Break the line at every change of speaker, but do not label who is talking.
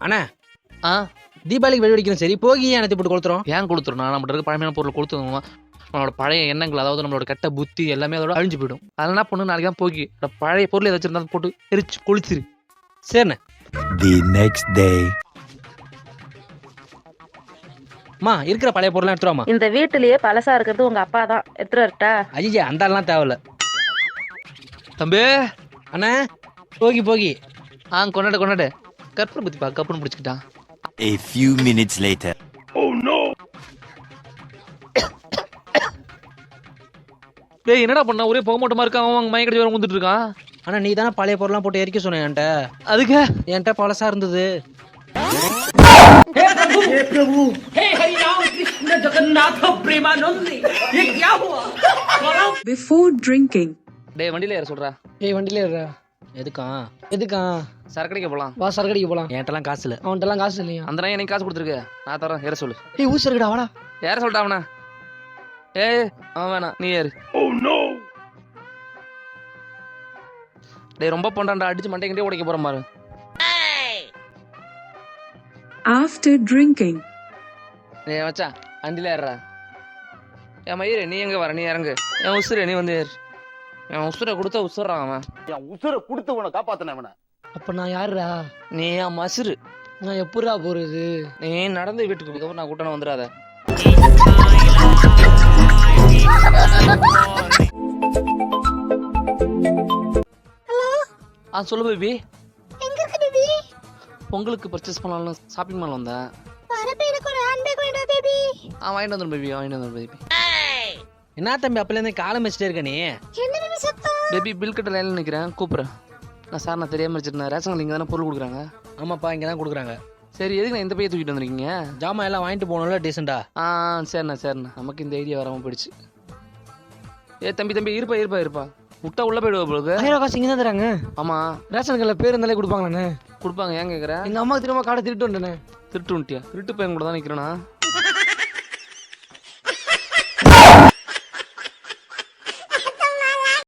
அண்ணா.
ஆ?
தீபாவளிக்கு வெடி வெடிக்கணும். சரி போகி ஏன் அனைத்து போட்டு கொளுத்துறோம்?
ஏன் கொடுத்துரும் நான் நம்மகிட்ட இருக்க பழமையான பொருள் கொடுத்துருவோம் நம்மளோட பழைய எண்ணங்கள் அதாவது நம்மளோட கெட்ட புத்தி எல்லாமே அதோட அழிஞ்சு போயிடும். அதெல்லாம் என்ன பண்ணு நாளைக்கு தான் அந்த பழைய பொருள் ஏதாச்சும் இருந்தாலும் போட்டு எரிச்சு கொளுத்திரு.
சரிண்ணே.
The next day.
அம்மா இருக்கிற பழைய பொருள்லாம் எடுத்துருவாமா
இந்த வீட்டிலேயே பழசா இருக்கிறது உங்க அப்பா தான். எடுத்துட்டு வரட்டா?
ஐயா அந்த ஆள்லாம் தேவையில்ல.
தம்பி?
அண்ணா போகி போகி.
ஆ கொண்டாடு கொண்டாடு. கற்பனை புத்தி பா கப்புன்னு பிடிச்சிக்கிட்டான்
A few minutes later.
டேய் என்னடா பண்ண? ஒரே போக மாட்டோமா இருக்கான். அவன் மயக்கடி வர வந்துட்டு இருக்கான்.
அண்ணா நீ தானே பழைய பொருள்லாம் போட்டு எரிக்க சொன்ன என்கிட்ட?
அதுக்கு?
என்கிட்ட பழசா இருந்தது.
Before drinking,
டேய் வண்டியில ஏற சொல்றா.
ஏய் வண்டியில ஏறுறா
எதுக்கா?
எதுக்கா?
சரக்கடிக்க போலாம்.
வா சரக்கடிக்கு போலாம்.
என்கிட்டலாம் காசு இல்லை.
அவன்கிட்டலாம் காசு இல்லையா?
அந்த நாய் எனக்கு காசு கொடுத்துருக்கு? நான் தரேன் ஏற சொல்லு.
ஏய் ஊசி இருக்குடா வாடா.
ஏற சொல்லிட்டா அவனா? ஏய் அவன் வேணாம் நீ ஏறு. டேய் ரொம்ப பண்றான்டா அடிச்சு மண்டைக்கிட்டே உடைக்க போறேன் பாரு.
After drinking,
டேய் மச்சான் வண்டியில ஏறுறா என் மயிறு நீ எங்க வர? நீ இறங்கு. என் உசுரு நீ வந்து ஏறு. என் உசுரை கொடுத்தா உசுறான் அவன்.
என் உசுரை கொடுத்து உன காப்பாத்தின அவனை.
அப்ப நான் யாருடா?
நீ என் மசுரு.
நான் எப்படிடா போறது?
நீ நடந்து வீட்டுக்கு போய் நான் கூட்டணும் வந்துடாத. ஆ சொல்லு பேபி
எங்க இருக்கு பேபி
பொங்கலுக்கு பர்ச்சேஸ் பண்ணலாம்னு ஷாப்பிங் மால் வந்தேன்.
வரப்ப எனக்கு ஒரு ஹேண்ட்பேக் வேண்டாம் பேபி
ஆ வாங்கிட்டு வந்துடும் பேபி வாங்கிட்டு வந்துடும் பேபி
என்ன தம்பி அப்பலேருந்து காலம் வச்சுட்டே இருக்க நீ?
என்ன பேபி சத்தம்?
பேபி பில் கட்ட லைனில் நிற்கிறேன் கூப்பிட்றேன் நான் சார் நான் தெரியாமல் வச்சிருந்தேன். ரேஷன் இங்கே தானே பொருள் கொடுக்குறாங்க?
ஆமாப்பா இங்கே தான் கொடுக்குறாங்க.
சரி எதுக்கு நான் இந்த பையை தூக்கிட்டு வந்திருக்கீங்க?
ஜாமான் எல்லாம் வாங்கிட்டு போகணும்ல டீசெண்டா
ஆ சரிண்ணா சரிண்ணா. நமக்கு இந்த ஐடியா வராமல் போயிடுச்சு. ஏ தம்பி தம்பி இருப்பா இருப்பா இருப்பா. விட்டா உள்ளே போயிடுவா பொழுது
ஆயிரம் காசு இங்க தான் தராங்க.
ஆமாம்
ரேஷன் கடையில் பேர் இருந்தாலே கொடுப்பாங்களாண்ணே?
கொடுப்பாங்க ஏன் கேட்குற
எங்க அம்மா திரும்ப காடை திருட்டு வந்துட்டேனே.
திருட்டு வந்துட்டியா? திருட்டு பையன் கூட தான் நிற்கிறேன்னா